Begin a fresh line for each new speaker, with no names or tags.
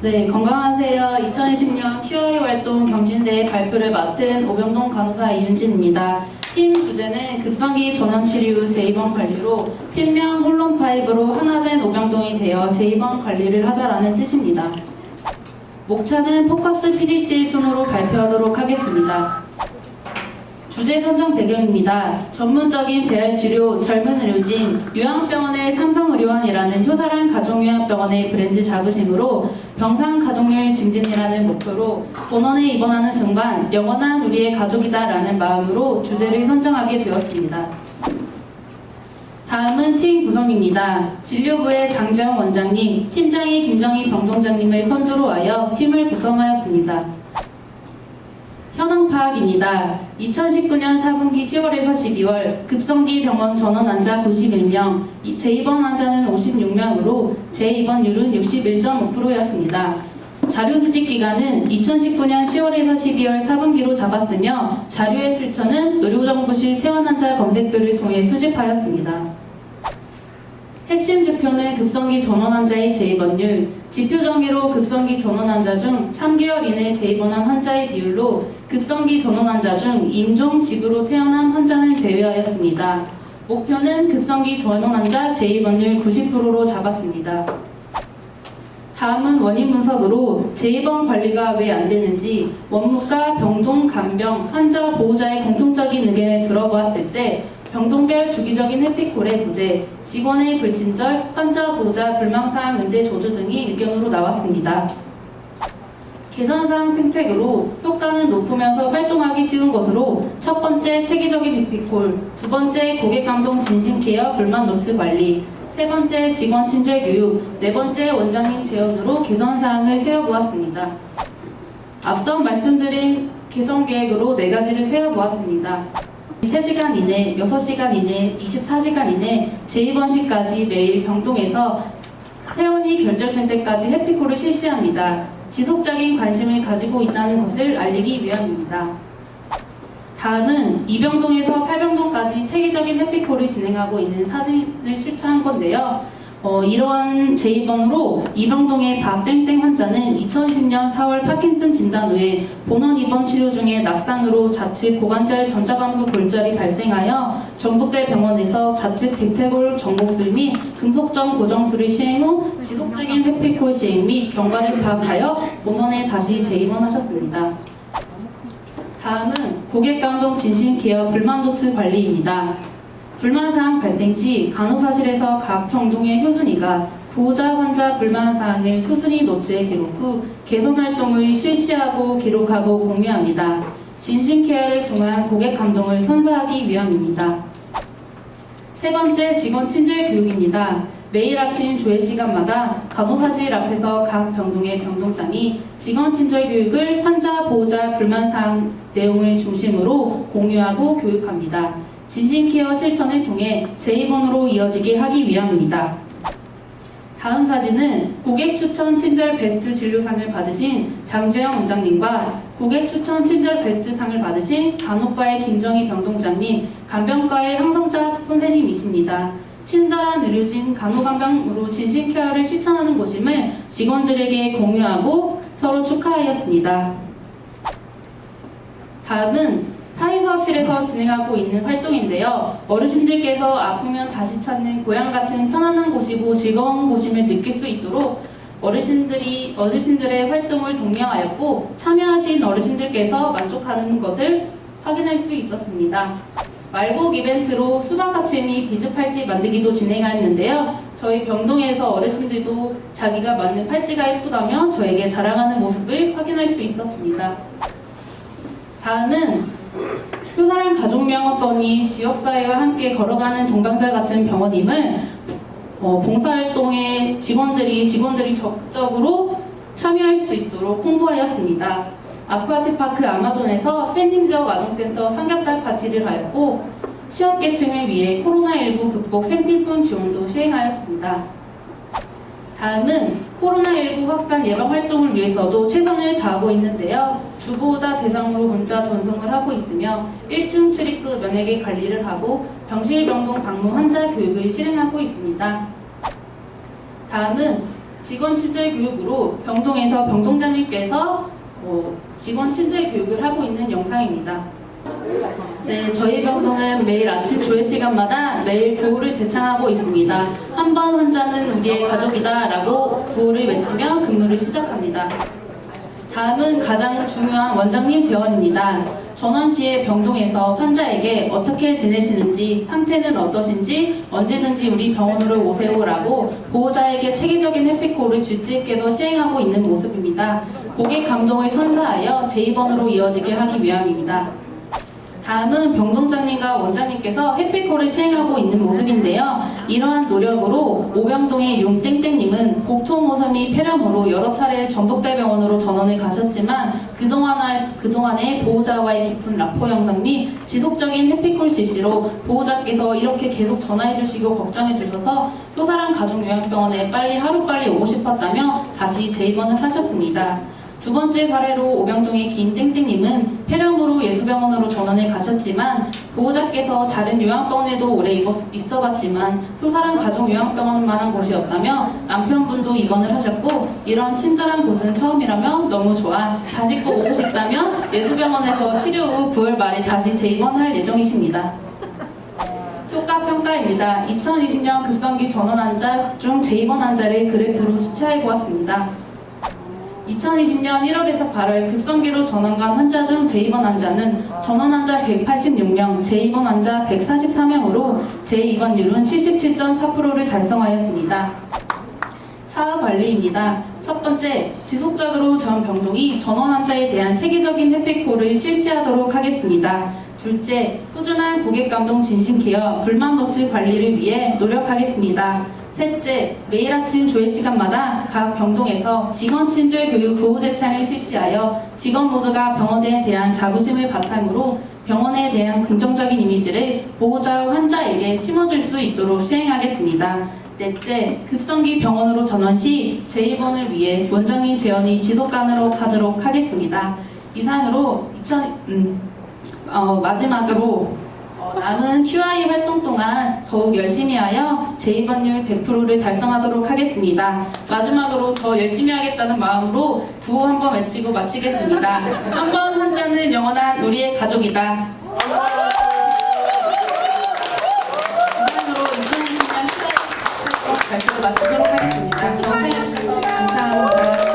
네, 건강하세요. 2020년 QI 활동 경진대회 발표를 맡은 오병동 간호사 이윤진입니다. 팀 주제는 급성기 전원 치료 제2번 관리로 팀명 홀론파이브로 하나된 오병동이 되어 제2번 관리를 하자라는 뜻입니다. 목차는 포커스 PDC의 순으로 발표하도록 하겠습니다. 주제 선정 배경입니다. 전문적인 재활치료 젊은 의료진 요양병원의 삼성의료원이라는 효사란 가족요양병원의 브랜드 자부심으로 병상 가동률 증진이라는 목표로 본원에 입원하는 순간 영원한 우리의 가족이다라는 마음으로 주제를 선정하게 되었습니다. 다음은 팀 구성입니다. 진료부의 장재영 원장님, 팀장이 김정희 병동장님을 선두로 하여 팀을 구성하였습니다. 현황 파악입니다. 2019년 4분기 10월에서 12월 급성기 병원 전원 환자 91명, 재입원 환자는 56명으로 재입원율은 61.5%였습니다. 자료 수집 기간은 2019년 10월에서 12월 4분기로 잡았으며 자료의 출처는 의료정보실 퇴원 환자 검색표를 통해 수집하였습니다. 핵심 지표는 급성기 전원 환자의 재입원율, 지표 정의로 급성기 전원 환자 중 3개월 이내 재입원한 환자의 비율로 급성기 전원 환자 중 임종 직으로 태어난 환자는 제외하였습니다. 목표는 급성기 전원 환자 재입원율 90%로 잡았습니다. 다음은 원인 분석으로 재입원 관리가 왜 안 되는지 원무과, 병동, 간병, 환자 보호자의 공통적인 의견을 들어보았을 때 병동별 주기적인 해피콜의 부재, 직원의 불친절, 환자 보호자 불망사항 응대 조주 등이 의견으로 나왔습니다. 개선사항 생택으로 효과는 높으면서 활동하기 쉬운 것으로 첫 번째 체계적인 해피콜, 두 번째 고객 감동 진심 케어 불만 노트 관리, 세 번째 직원 친절 교육, 네 번째 원장님 제언으로 개선 사항을 세워보았습니다. 앞서 말씀드린 개선 계획으로 네 가지를 세워보았습니다. 3시간 이내, 6시간 이내, 24시간 이내, 재입원 시까지 매일 병동에서 퇴원이 결정된 때까지 해피콜을 실시합니다. 지속적인 관심을 가지고 있다는 것을 알리기 위함입니다. 다음은 이병동에서 팔병동까지 체계적인 해피콜을 진행하고 있는 사진을 추천한 건데요. 어, 이러한 제2번으로 이병동의 박땡땡 환자는 2010년 4월 파킨슨 진단 후에 본원 입원 치료 중에 낙상으로 좌측 고관절 전자관부 골절이 발생하여 전북대 병원에서 좌측 딕테골 정복술 및 금속점 고정술을 시행 후 지속적인 해피콜 시행 및 경과를 파악하여 본원에 다시 재입원하셨습니다. 다음은 고객 감동 진심 케어 불만 노트 관리입니다. 불만 사항 발생 시 간호사실에서 각 병동의 효순이가 보호자 환자 불만 사항을 효순이 노트에 기록 후 개선 활동을 실시하고 기록하고 공유합니다. 진심 케어를 통한 고객 감동을 선사하기 위함입니다. 세 번째 직원 친절 교육입니다. 매일 아침 조회 시간마다 간호사실 앞에서 각 병동의 병동장이 직원 친절 교육을 환자 보호자 불만 사항 내용을 중심으로 공유하고 교육합니다. 진심케어 실천을 통해 제2번으로 이어지게 하기 위함입니다. 다음 사진은 고객 추천 친절 베스트 진료상을 받으신 장재영 원장님과 고객 추천 친절 베스트 상을 받으신 간호과의 김정희 병동장님, 간병과의 황성자 선생님이십니다. 친절한 의료진 간호간병으로 진심 케어를 실천하는 곳임을 직원들에게 공유하고 서로 축하하였습니다. 다음은 사회사업실에서 진행하고 있는 활동인데요. 어르신들께서 아프면 다시 찾는 고향 같은 편안한 곳이고 즐거운 곳임을 느낄 수 있도록 어르신들이 어르신들의 활동을 독려하였고 참여하신 어르신들께서 만족하는 것을 확인할 수 있었습니다. 말복 이벤트로 수박같이 및 비즈 팔찌 만들기도 진행하였는데요. 저희 병동에서 어르신들도 자기가 만든 팔찌가 예쁘다며 저에게 자랑하는 모습을 확인할 수 있었습니다. 다음은 효사랑 가족명언번이 지역사회와 함께 걸어가는 동반자 같은 병원임을 어, 봉사활동에 직원들이 직원들이 적극적으로 참여할 수 있도록 홍보하였습니다. 아쿠아티파크 아마존에서 팬딩 지역 아동센터 삼겹살 파티를 하였고 취업계층을 위해 코로나19 극복 생필품 지원도 시행하였습니다. 다음은 코로나19 확산 예방 활동을 위해서도 최선을 다하고 있는데요. 주보호자 대상으로 문자 전송을 하고 있으며 1층 출입구 면역의 관리를 하고 병실 병동 방문 환자 교육을 실행하고 있습니다. 다음은 직원 친절 교육으로 병동에서 병동장님께서 어, 직원 친절 교육을 하고 있는 영상입니다. 네, 저희 병동은 매일 아침 조회 시간마다 매일 구호를 제창하고 있습니다. 한 번 환자는 우리의 가족이다 라고 구호를 외치며 근무를 시작합니다. 다음은 가장 중요한 원장님 재원입니다. 전원 시에 병동에서 환자에게 어떻게 지내시는지, 상태는 어떠신지 언제든지 우리 병원으로 오세요라고 보호자에게 체계적인 해피콜을 주치 있게도 시행하고 있는 모습입니다. 고객 감동을 선사하여 제2번으로 이어지게 하기 위함입니다. 다음은 병동장님과 원장님께서 해피콜을 시행하고 있는 모습인데요. 이러한 노력으로 오병동의 용땡땡님은 복통모섬이 폐렴으로 여러 차례 전북대병원으로 전원을 가셨지만 그동안의, 그동안의 보호자와의 깊은 라포 형성 및 지속적인 해피콜 실시로 보호자께서 이렇게 계속 전화해 주시고 걱정해 주셔서 효사랑 가족요양병원에 빨리 하루빨리 오고 싶었다며 다시 재입원을 하셨습니다. 두 번째 사례로 오병동의 김땡땡님은 폐렴으로 예수병원으로 전원을 가셨지만 보호자께서 다른 요양병원에도 오래 있어봤지만 효사랑 가족 요양병원만한 곳이었다며 남편분도 입원을 하셨고 이런 친절한 곳은 처음이라며 너무 좋아 다시 꼭 오고 싶다며 예수병원에서 치료 후 9월 말에 다시 재입원할 예정이십니다. 효과 평가입니다. 2020년 급성기 전원 환자 중 재입원 환자를 그래프로 수치해 보았습니다. 2020년 1월에서 8월 급성기로 전원간 환자 중 재입원 환자는 전원 환자 186명, 재입원 환자 144명으로 재입원율은 77.4%를 달성하였습니다. 사업 관리입니다. 첫 번째, 지속적으로 전 병동이 전원 환자에 대한 체계적인 해피콜을 실시하도록 하겠습니다. 둘째, 꾸준한 고객 감동 진심 케어, 불만 노트 관리를 위해 노력하겠습니다. 셋째, 매일 아침 조회 시간마다 각 병동에서 직원 친절 교육 구호 제창을 실시하여 직원 모두가 병원에 대한 자부심을 바탕으로 병원에 대한 긍정적인 이미지를 보호자와 환자에게 심어줄 수 있도록 시행하겠습니다. 넷째, 급성기 병원으로 전원 시 재입원을 위해 원장님 재원이 지속가능으로 하도록 하겠습니다. 이상으로 2000, 음, 어, 마지막으로 어, 남은 QI 활동 동안 더욱 열심히 하여 재입원율 100%를 달성하도록 하겠습니다. 마지막으로 더 열심히 하겠다는 마음으로 구호 한번 외치고 마치겠습니다. 한 번 환자는 영원한 우리의 가족이다. 이상으로 2020년 QI 발표를 마치도록 하겠습니다. 감사합니다.